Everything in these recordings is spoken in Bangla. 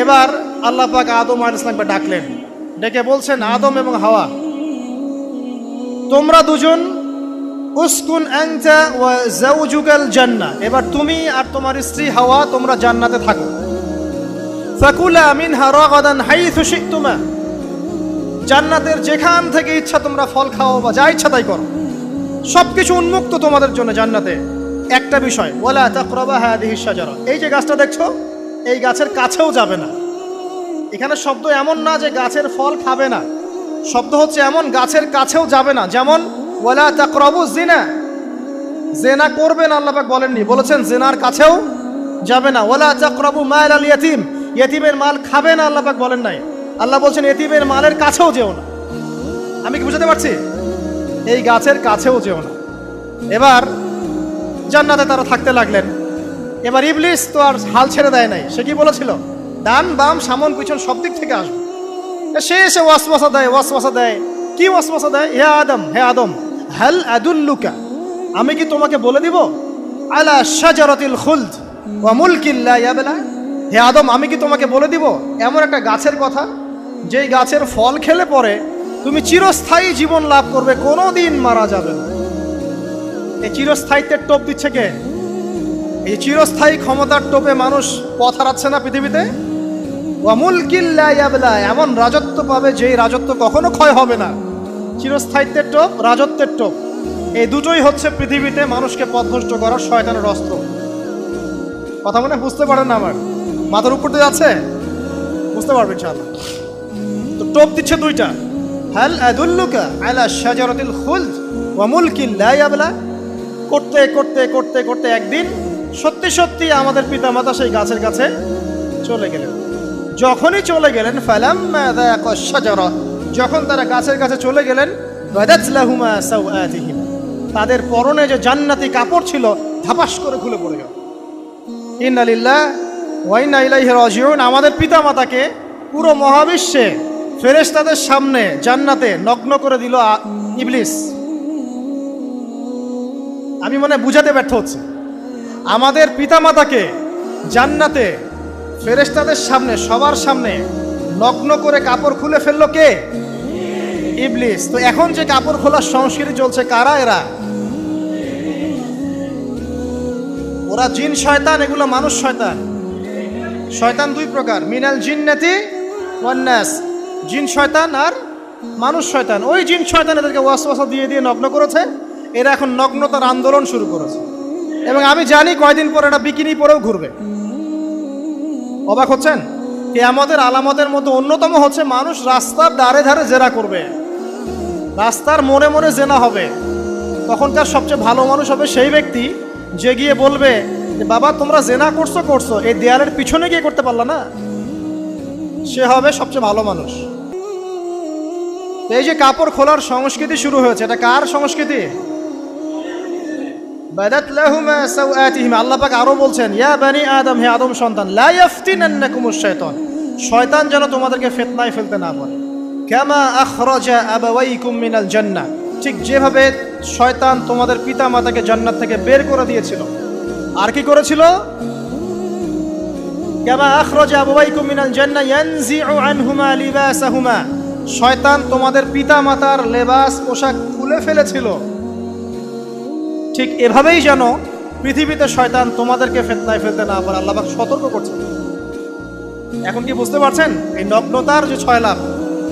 এবার আল্লাহ পাক আদম আল ইসলামকে ডাকলেন। ডেকে বলছেন, আদম এবং হাওয়া, তোমরা দুজন, উস্কুন আংতা ওয়া জাউজুকাল জান্না এবার তুমি আর তোমার স্ত্রী হাওয়া, তোমরা জান্নাতে থাকো। ফাকুলা মিনহা রাগাদান হাইথু শিকতুমা জান্নাতের যেখান থেকে ইচ্ছা তোমরা ফল খাও বা যা ইচ্ছা তাই করো। সবকিছু উন্মুক্ত তোমাদের জন্য জান্নাতে। একটা বিষয়, ওয়ালা তাকরাবা হাদিহি শাজারা। এই যে গাছটা দেখছ এই গাছের কাছেও যাবে না। এখানে শব্দ এমন না যে গাছের ফল খাবে না। শব্দ হচ্ছে এমন, গাছের কাছেও যাবে না। যেমন, ওয়ালা তাকরাবু জিনা জেনা করবেন আল্লাপাক বলেননি। বলেছেন, জেনার কাছেও যাবে না। ওয়ালা তাকরাবু মাল আল ইয়াতিম। ইয়াতিমের মাল খাবে না আল্লাপাক বলেন নাই। আল্লাহ বলছেন, ইয়াতিমের মালের কাছেও যেও না। আমি কি বুঝাতে পারছি? এই গাছের কাছেও যেও না। এবার জান্নাতে তারা থাকতে লাগলেন। এবার ইবলিস তো আর হাল ছেড়ে দেয় নাই। সে কি বলেছিল? ডান, বাম, সামন, পিছন, সব দিক থেকে আসবে। সে এসে ওয়াসওয়াসা দেয় ওয়াসওয়াসা দেয়। কি ওয়াসওয়াসা দেয়? হে আদম হে আদম, হাল আদুল্লুকা, আমি কি তোমাকে বলে দিব? আলা শাজারাতিল খুলদ ওয়া মুলকিল লা ইয়াবলা। হে আদম, আমি কি তোমাকে বলে দিব? এমন একটা গাছের কথা, যেই গাছের ফল খেলে পরে তুমি চিরস্থায়ী জীবন লাভ করবে কোনো দিন মারা যাবে না। এই চিরস্থায়িত্বের টোপ দিচ্ছে কে? এই চিরস্থায়ী ক্ষমতার টোপে মানুষ পথ হারাচ্ছে না পৃথিবীতে? ওয়ামুল কিল্লা ইয়াবলা, এমন রাজত্ব পাবে যেই রাজত্ব কখনো ক্ষয় হবে না। চিরস্থায়িত্বের টোপ, রাজত্বের টোপ। এই দুটোই হচ্ছে পৃথিবীতে মানুষকে পথভ্রষ্ট করার শয়তানের অস্ত্র। কথা মনে বুঝতে পারেন না আমার? মাথার উপর দিয়ে আছে? বুঝতে পারবেন ইনশাআল্লাহ। তো টোপ দিচ্ছে দুইটা। হাল আদুল্লুকা আলা শাজারাতিল খুলদ ওয়া মুলকিল লা করতে করতে করতে করতে একদিন সত্যি সত্যি আমাদের পিতামাতা সেই গাছের কাছে চলে গেলেন। যখনই চলে গেলেন শাজারা, যখন তারা গাছের কাছে চলে গেলেন তাদের পরনে যে জান্নাতি কাপড় ছিল, ধাপাস করে খুলে পড়ে গেল। ইন্না লিল্লাহ ওয়া ইন্না ইলাইহি রাজিউন। আমাদের পিতামাতাকে পুরো মহাবিশ্বে ফেরেশতাদের সামনে জান্নাতে নগ্ন করে দিল ইবলিস। আমি মনে বুঝাতে ব্যর্থ হচ্ছে। আমাদের পিতামাতাকে জান্নাতে ফেরেস্তাদের সামনে, সবার সামনে নগ্ন করে কাপড় খুলে ফেলল কে? ইবলিস। তো এখন যে কাপড় খোলার সংস্কৃতি চলছে, কারা এরা? ওরা জিন, শয়তান, এগুলো মানুষ শয়তান। শয়তান দুই প্রকার, মিনাল জিন্নাতি ওয়ান্নাস জিন শয়তান আর মানুষ শয়তান। ওই জিন শয়তান এদেরকে ওয়াসওয়াসা দিয়ে দিয়ে নগ্ন করেছে। এরা এখন নগ্নতার আন্দোলন শুরু করেছে। এবং আমি জানি কয়দিন পর এটা বিকিনি পরেও ঘুরবে। অবাক হচ্ছেন? আমাদের আলামতের মধ্যে অন্যতম হচ্ছে মানুষ রাস্তার ধারে ধারে জেরা করবে। রাস্তার মোড়ে মোড়ে জেনা হবে। তখন তার সবচেয়ে ভালো মানুষ হবে সেই ব্যক্তি যে গিয়ে বলবে যে, বাবা, তোমরা জেনা করছ করছ। এই দেয়ালের পিছনে গিয়ে করতে পারলা না? সে হবে সবচেয়ে ভালো মানুষ। এই যে কাপড় খোলার সংস্কৃতি শুরু হয়েছে, এটা কার সংস্কৃতি? বাদাত লাহুমা সাওআতিহিম আল্লাহ পাক আরও বলছেন, ইয়া বানি আদম, হে আদম সন্তান, লা ইয়াফতিনান্নাকুমুশ শাইতান। শয়তান যেন তোমাদেরকে ফিতনায় ফেলতে না পারে। কামা আখরাজা আবাওয়াইকুম মিনাল জান্নাহ। ঠিক যেভাবে শয়তান তোমাদের পিতা মাতাকে জান্নাত থেকে বের করে দিয়েছিল। আর কি করেছিল? কামা আখরাজা আবাওয়াইকুম মিনাল জান্নাহ ইয়ানজিউ আনহুমা লিবাসাহুমা। শয়তান তোমাদের পিতা মাতার লেবাস পোশাক খুলে ফেলেছিল। ঠিক এভাবেই যেন পৃথিবীতে শয়তান তোমাদেরকে ফেতনায় ফেলতে না পারে, আল্লাহ সতর্ক করছে এখন কি বুঝতে পারছেন? এই নগ্নতার যে ছয় লাভ,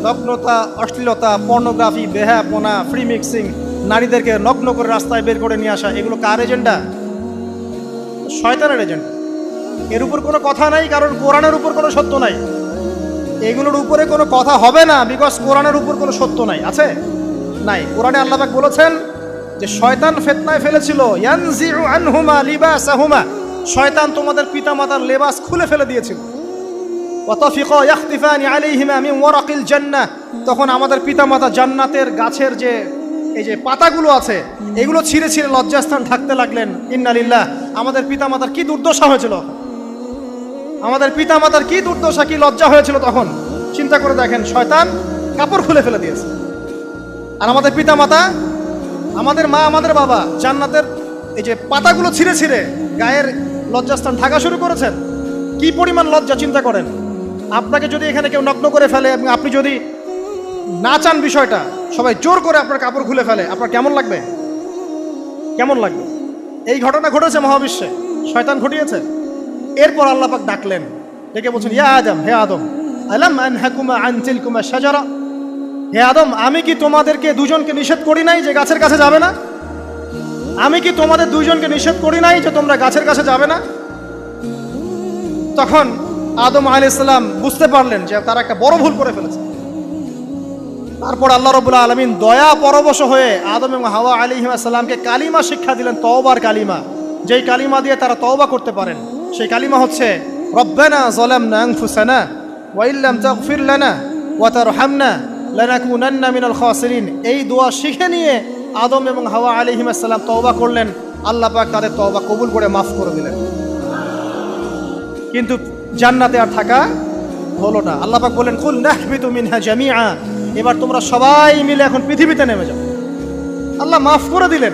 নগ্নতা, অশ্লীলতা পর্নোগ্রাফি বেহাপনা ফ্রি মিক্সিং নারীদেরকে নগ্ন করে রাস্তায় বের করে নিয়ে আসা, এগুলো কার এজেন্ডা শয়তানের এজেন্ডা এর উপর কোনো কথা নাই, কারণ কোরআনের উপর কোনো সত্য নাই। এগুলোর উপরে কোনো কথা হবে না বিকজ কোরআনের উপর কোনো সত্য নাই। আছে? নাই। কোরআনে আল্লাহ বলেছেন যে শয়তান ফেতনায় ফেলেছিল আনহুমা লিবাসাহুমা। শয়তান তোমাদের পিতামাতার লেবাস খুলে ফেলে দিয়েছিল। তখন আমাদের পিতামাতা জান্নাতের গাছের যে, এই যে পাতাগুলো আছে, এগুলো ছিঁড়ে ছিঁড়ে লজ্জাস্থান থাকতে লাগলেন। ইন্নালিল্লাহ আমাদের পিতামাতার কি দুর্দশা হয়েছিল? আমাদের পিতামাতার কি দুর্দশা, কি লজ্জা হয়েছিল তখন? চিন্তা করে দেখেন, শয়তান কাপড় খুলে ফেলে দিয়েছে। আর আমাদের পিতামাতা আমাদের মা, আমাদের বাবা জান্নাতের এই যে পাতাগুলো ছিঁড়ে ছিঁড়ে গায়ের লজ্জাস্থান ঢাকা শুরু করেছেন, কি পরিমাণ লজ্জা, চিন্তা করেন? আপনাকে যদি এখানে কেউ নগ্ন করে ফেলে এবং আপনি যদি না চান বিষয়টা, সবাই জোর করে আপনার কাপড় খুলে ফেলে। আপনার কেমন লাগবে? কেমন লাগবে? এই ঘটনা ঘটেছে মহাবিশ্বে। শয়তান ঘটিয়েছে। এরপর আল্লাহ পাক ডাকলেন। ডেকে বলছেন, ইয়া আদম, হে আদম, আলাম আন হাকুমা আন তিলকুমা শাজারা? হে আদম, আমি কি তোমাদেরকে দুজনকে নিষেধ করি নাই যে গাছের কাছে যাবে না? আমি কি তোমাদের দুজনকে নিষেধ করি নাই যে তোমরা গাছের কাছে যাবে না? তখন আদম আলী ইসলাম বুঝতে পারলেন যে তারা একটা বড় ভুল করে ফেলেছে। তারপর আল্লাহ রবুল্লা আলমিন দয়া পরবশ হয়ে আদম এবং হাওয়া আলী সাল্লামকে কালিমা শিক্ষা দিলেন, তওবার কালিমা। যেই কালিমা দিয়ে তারা তওবা করতে পারেন, সেই কালিমা হচ্ছে, রব্বানা জলামনা আনফুসানা ওয়াইল্লাম তাগফির লানা ওয়া লানাকুনান্না মিনাল খাসিরিন। এই দোয়া শিখে নিয়ে আদম এবং হাওয়া আলাইহিস সালাম তওবা করলেন। আল্লাহ পাক তাদের তওবা কবুল করে মাফ করে দিলেন। কিন্তু জান্নাতে আর থাকা হলো না। আল্লাহ পাক বলেন কুল নাহবিতু মিনহা জামিআ। এবার তোমরা সবাই মিলে এখন পৃথিবীতে নেমে যাও। আল্লাহ মাফ করে দিলেন।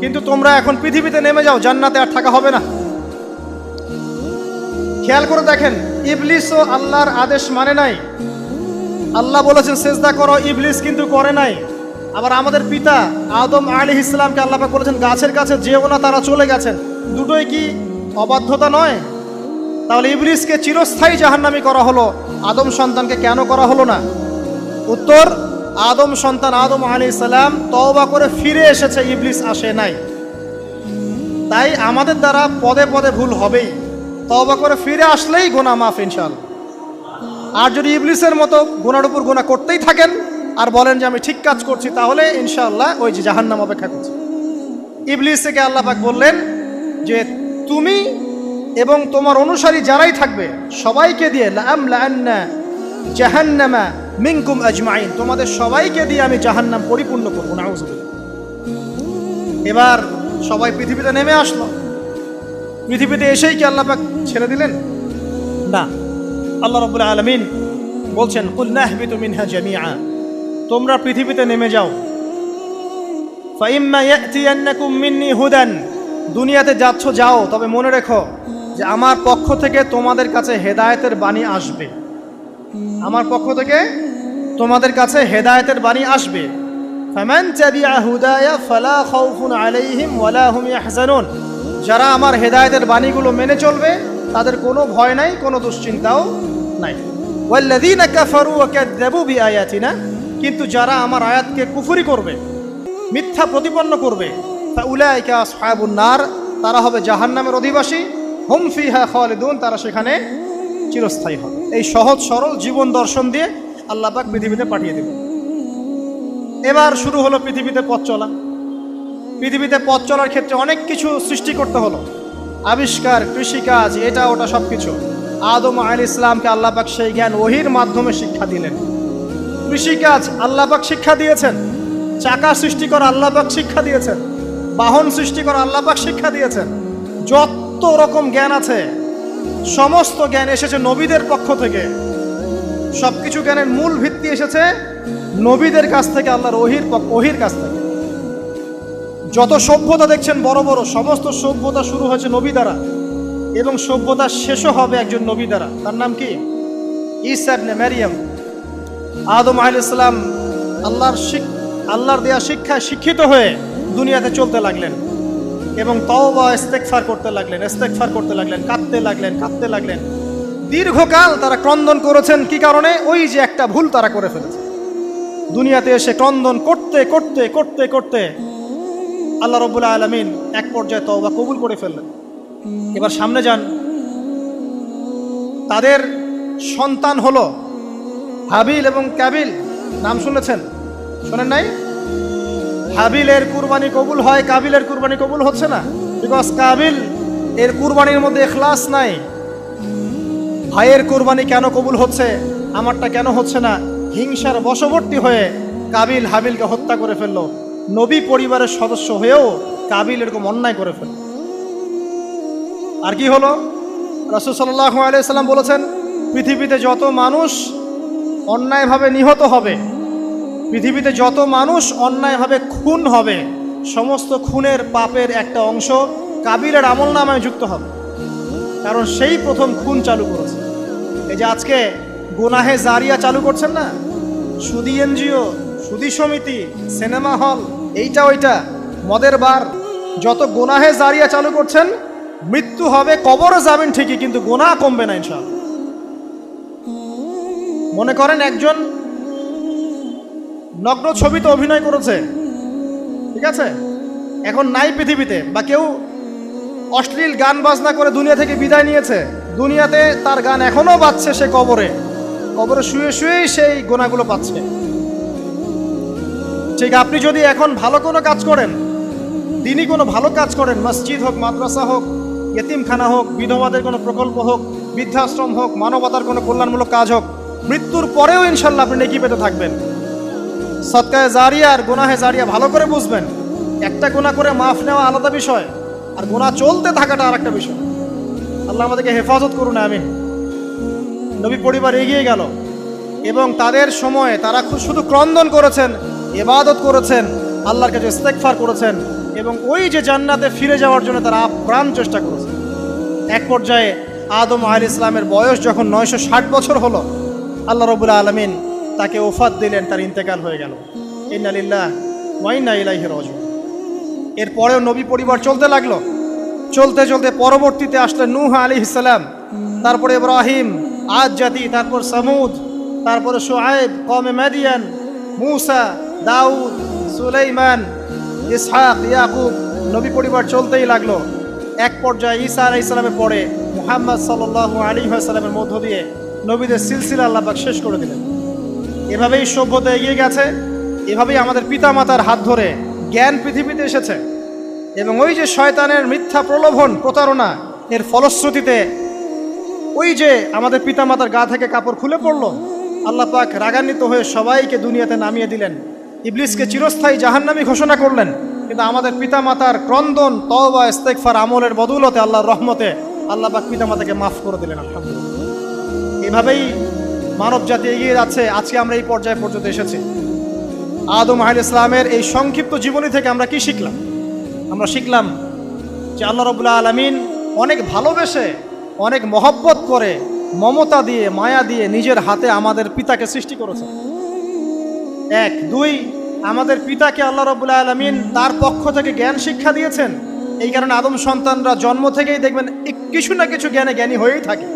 কিন্তু তোমরা এখন পৃথিবীতে নেমে যাও, জান্নাতে আর থাকা হবে না। খেয়াল করে দেখেন, ইবলিসও আল্লাহর আদেশ মানে নাই। আল্লাহ বলেছেন, সেজদা করো, ইবলিস কিন্তু করে নাই। আবার আমাদের পিতা আদম আলী ইসলামকে আল্লাহ বলেছেন, গাছের কাছে যেও না, তারা চলে গেছেন দুটোই কি অবাধ্যতা নয়? তাহলে ইবলিসকে চিরস্থায়ী জাহান্নামি করা হলো, আদম সন্তানকে কেন করা হলো না? উত্তর, আদম সন্তান আদম আলী সালাম তওবা করে ফিরে এসেছে, ইবলিস আসে নাই। তাই আমাদের দ্বারা পদে পদে ভুল হবেই। তওবা করে ফিরে আসলেই গোনা মাফ ইনশাল আর যদি ইবলিসের মতো গোনার উপর গোনা করতেই থাকেন আর বলেন যে আমি ঠিক কাজ করছি, তাহলে ইনশাআল্লাহ ওই যে জাহান্নাম অপেক্ষা করছি। ইবলিস থেকে আল্লাহ পাক বললেন যে তুমি এবং তোমার অনুসারী যারাই থাকবে, সবাইকে দিয়ে জাহান্নামা মিনকুম আজমাইন, তোমাদের সবাইকে দিয়ে আমি জাহান্নাম পরিপূর্ণ করব না এবার সবাই পৃথিবীতে নেমে আসলো। পৃথিবীতে এসেই কি আল্লাহ পাক ছেড়ে দিলেন? না। আল্লাহ রবুল্লা আলমিন বলছেন, কুল নাহবিতু মিনহা জামিআ। তোমরা পৃথিবীতে নেমে যাও। হুদান। দুনিয়াতে যাচ্ছ, যাও, তবে মনে রেখো যে আমার পক্ষ থেকে তোমাদের কাছে হেদায়েতের বাণী আসবে। আমার পক্ষ থেকে তোমাদের কাছে হেদায়েতের বাণী আসবে। যারা আমার হেদায়েতের বাণীগুলো মেনে চলবে, তাদের কোনো ভয় নাই, কোনো দুশ্চিন্তাও নাই। ওয়াল্লাযীনা কাফারু ওয়া কাযযাবু বিআয়াতিনা, কিন্তু যারা আমার আয়াতকে কুফরি করবে, মিথ্যা প্রতিপন্ন করবে, ফাউলাইকা আসহাবুন নার, তারা হবে জাহান্নামের অধিবাসী, হুম ফিহা খালিদুন, তারা সেখানে চিরস্থায়ী হবে। এই সহজ সরল জীবন দর্শন দিয়ে আল্লাহ পাক পৃথিবীতে পাঠিয়ে দেবে এবার শুরু হলো পৃথিবীতে পথ চলা। পৃথিবীতে পথ চলার ক্ষেত্রে অনেক কিছু সৃষ্টি করতে হলো। আবিষ্কার, কৃষিকাজ, এটা, ওটা সব কিছু আদম আল ইসলামকে আল্লাহ পাক সেই জ্ঞান ওহির মাধ্যমে শিক্ষা দিলেন। কৃষিকাজ আল্লাহ পাক শিক্ষা দিয়েছেন। চাকা সৃষ্টি করা আল্লাহ পাক শিক্ষা দিয়েছেন। বাহন সৃষ্টি করা আল্লাহ পাক শিক্ষা দিয়েছেন। যত রকম জ্ঞান আছে, সমস্ত জ্ঞান এসেছে নবীদের পক্ষ থেকে। সবকিছু জ্ঞানের মূল ভিত্তি এসেছে নবীদের কাছ থেকে, আল্লাহর ওহির ওহির কাছ থেকে। যত সভ্যতা দেখছেন বড় বড়, সমস্ত সভ্যতা শুরু হয়েছে নবী দ্বারা। এবং সভ্যতা শেষও হবে একজন নবী দ্বারা। তার নাম কি? ইসাবনে ম্যারিয়াম আদম আল ইসলাম আল্লাহর আল্লাহর দেয়া শিক্ষায় শিক্ষিত হয়ে দুনিয়াতে চলতে লাগলেন এবং তওবা ইস্তেকফার করতে লাগলেন ইস্তেকফার করতে লাগলেন, কাঁদতে লাগলেন কাঁদতে লাগলেন। দীর্ঘকাল তারা ক্রন্দন করেছেন কি কারণে? ওই যে একটা ভুল তারা করে ফেলেছে। দুনিয়াতে এসে ক্রন্দন করতে করতে করতে করতে আল্লাহ রবুল্লা আলমিন এক পর্যায়ে তওবা কবুল করে ফেললেন। এবার সামনে যান। তাদের সন্তান হলো হাবিল এবং ক্যাবিল। নাম শুনেছেন? শোনেন নাই? হাবিলের কুরবানি কবুল হয় কাবিলের কুরবানি কবুল হচ্ছে না। বিকজ কাবিল এর কুরবানির মধ্যে এখলাস নাই। ভাইয়ের কুরবানি কেন কবুল হচ্ছে, আমারটা কেন হচ্ছে না? হিংসার বশবর্তী হয়ে কাবিল হাবিলকে হত্যা করে ফেলল। নবী পরিবারের সদস্য হয়েও কাবিল এরকম অন্যায় করে ফেলল। আর কি হলো? রসুল সাল্লাহ বলেছেন, পৃথিবীতে যত মানুষ অন্যায়ভাবে নিহত হবে, পৃথিবীতে যত মানুষ অন্যায়ভাবে খুন হবে, সমস্ত খুনের পাপের একটা অংশ কাবিরের আমল নামায় যুক্ত হবে। কারণ সেই প্রথম খুন চালু করেছে। এই যে আজকে গোনাহে জারিয়া চালু করছেন না? সুদি এনজিও, সুদি সমিতি, সিনেমা হল, এইটা ওইটা, মদের বার, যত গোনাহে জারিয়া চালু করছেন মৃত্যু হবে, কবরও যাবেন ঠিকই, কিন্তু গোনা কমবে না ইনশাল মনে করেন একজন নগ্ন ছবিতে অভিনয় করেছে, ঠিক আছে? এখন নাই পৃথিবীতে, বা কেউ অশ্লীল গান বাজনা করে দুনিয়া থেকে বিদায় নিয়েছে, দুনিয়াতে তার গান এখনও বাজছে সে কবরে। কবরে শুয়ে শুয়েই সেই গোনাগুলো পাচ্ছে। ঠিক, আপনি যদি এখন ভালো কোনো কাজ করেন তিনি কোনো ভালো কাজ করেন, মসজিদ হোক, মাদ্রাসা হোক এতিমখানা হোক, বিধবাদের কোনো প্রকল্প হোক, বৃদ্ধাশ্রম হোক, মানবতার কোনো কল্যাণমূলক কাজ হোক, মৃত্যুর পরেও ইনশাল্লাহ আপনি নেকি পেতে থাকবেন। সৎকায় জারিয়া আর গোনাহে জারিয়া ভালো করে বুঝবেন, একটা গোনা করে মাফ নেওয়া আলাদা বিষয়, আর গোনা চলতে থাকাটা আর একটা বিষয়। আল্লাহ আমাদেরকে হেফাজত করুন, আমিন। নবী পরিবার এগিয়ে গেল, এবং তাদের সময়ে তারা খুব শুধু ক্রন্দন করেছেন এবাদত করেছেন, আল্লাহর কাছে ইস্তেকফার করেছেন, এবং ওই যে জান্নাতে ফিরে যাওয়ার জন্য তারা প্রাণ চেষ্টা করেছে। এক পর্যায়ে আদম আল ইসলামের বয়স যখন নয়শো ষাট বছর হলো, আল্লাহ রবুল্লা আলমিন তাকে ওফাত দিলেন, তার ইন্তেকাল হয়ে গেল। ইন্নালিল্লাহ ওয়াইনা ইলাইহি রাজিউন। এরপরেও নবী পরিবার চলতে লাগল। চলতে চলতে পরবর্তীতে আসলেন নূহ আলী ইসলাম তারপরে ইব্রাহিম আজ জাতি তারপর সামুদ, তারপরে সোহাইব কমে মাদিয়ান, মুসা, দাউদ, সুলাইমান, ইসহাক, ইয়াকুব, নবী পরিবার চলতেই লাগল। এক পর্যায়ে ঈসা আলাই ইসলামের পরে মুহাম্মদ সাল্লাহ আলী সাল্লামের মধ্য দিয়ে নবীদের সিলসিলা আল্লাপাক শেষ করে দিলেন। এভাবেই সভ্যতা এগিয়ে গেছে, এভাবেই আমাদের পিতামাতার হাত ধরে জ্ঞান পৃথিবীতে এসেছে এবং ওই যে শয়তানের মিথ্যা প্রলোভন, প্রতারণা, এর ফলশ্রুতিতে ওই যে আমাদের পিতামাতার গা থেকে কাপড় খুলে পড়ল, আল্লাহ পাক রাগান্বিত হয়ে সবাইকে দুনিয়াতে নামিয়ে দিলেন। ইবলিসকে চিরস্থায়ী জাহান্নামী ঘোষণা করলেন। কিন্তু আমাদের পিতামাতার ক্রন্দন, তওবা ইস্তেকফার আমলের বদৌলতে আল্লাহর রহমতে আল্লাহ পাক পিতামাতাকে মাফ করে দিলেন, আলহামদুলিল্লাহ। এভাবেই মানব জাতি এগিয়ে যাচ্ছে, আজকে আমরা এই পর্যায়ে পর্যন্ত এসেছি। আদম আহ ইসলামের এই সংক্ষিপ্ত জীবনী থেকে আমরা কি শিখলাম? আমরা শিখলাম যে আল্লাহ রবুল্লাহ আলমিন অনেক ভালোবেসে, অনেক মহব্বত করে, মমতা দিয়ে, মায়া দিয়ে নিজের হাতে আমাদের পিতাকে সৃষ্টি করেছে এক, দুই আমাদের পিতাকে আল্লাহ রবুল্লাহ আলমিন তার পক্ষ থেকে জ্ঞান শিক্ষা দিয়েছেন। এই কারণে আদম সন্তানরা জন্ম থেকেই দেখবেন কিছু না কিছু জ্ঞানে জ্ঞানী হয়েই থাকে।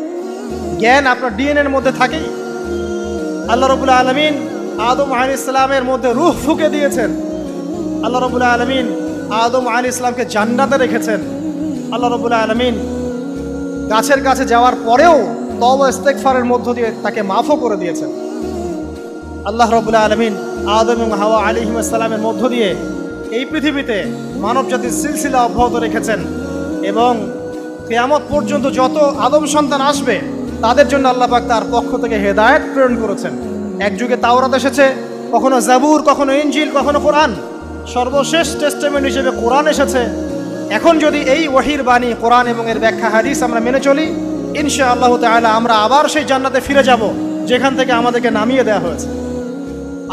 জ্ঞান আপনার ডিএনএর মধ্যে থাকেই। আল্লাহ রবুল্লাহ আলমিন আদম আল ইসলামের মধ্যে রুহ ফুকে দিয়েছেন। আল্লাহ রবুল্লাহ আলমিন আদম আল ইসলামকে জান্নাতে রেখেছেন। আল্লাহ রবুল্লাহ আলমিন গাছের কাছে যাওয়ার পরেও তব ইস্তেকফারের মধ্য দিয়ে তাকে মাফও করে দিয়েছেন। আল্লাহ রবুল্লাহ আলমিন আদম এবং হাওয়া আলিহিম ইসলামের মধ্য দিয়ে এই পৃথিবীতে মানব জাতির সিলসিলা অব্যাহত রেখেছেন এবং কেয়ামত পর্যন্ত যত আদম সন্তান আসবে, তাদের জন্য আল্লাহ পাক তার পক্ষ থেকে হেদায়েত প্রেরণ করেছেন। এক যুগে তাওরাত এসেছে, কখনো জাবুর, কখনো ইঞ্জিল কখনো কোরআন। সর্বশেষ টেস্টেমেন্ট হিসেবে কোরআন এসেছে। এখন যদি এই ওহির বাণী, কোরআন এবং এর ব্যাখ্যা, হাদিস আমরা মেনে চলি ইনশা আল্লাহ তাআলা আমরা আবার সেই জান্নাতে ফিরে যাব, যেখান থেকে আমাদেরকে নামিয়ে দেওয়া হয়েছে।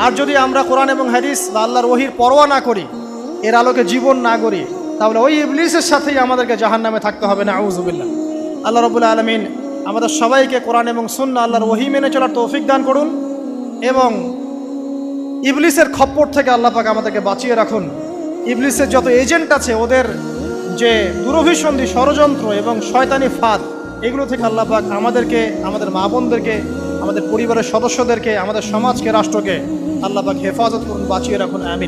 আর যদি আমরা কোরআন এবং হাদিস বা আল্লাহর ওহির পরোয়া না করি, এর আলোকে জীবন না করি তাহলে ওই ইবলিসের সাথেই আমাদেরকে জাহান নামে থাকতে হবে না আউজুবিল্লাহ আল্লাহ রবুল্লা আলমিন আমাদের সবাইকে কোরআন এবং সুন্না আল্লাহর ওহি মেনে চলার তৌফিক দান করুন এবং ইবলিসের খপ্পর থেকে আল্লাহ পাক আমাদেরকে বাঁচিয়ে রাখুন। ইবলিসের যত এজেন্ট আছে, ওদের যে দুরভিসন্ধি, ষড়যন্ত্র এবং শয়তানি ফাঁদ, এগুলো থেকে আল্লাহ পাক আমাদেরকে, আমাদের মা বোনদেরকে আমাদের পরিবারের সদস্যদেরকে আমাদের সমাজকে রাষ্ট্রকে আল্লাহ পাক হেফাজত করুন বাঁচিয়ে রাখুন আমি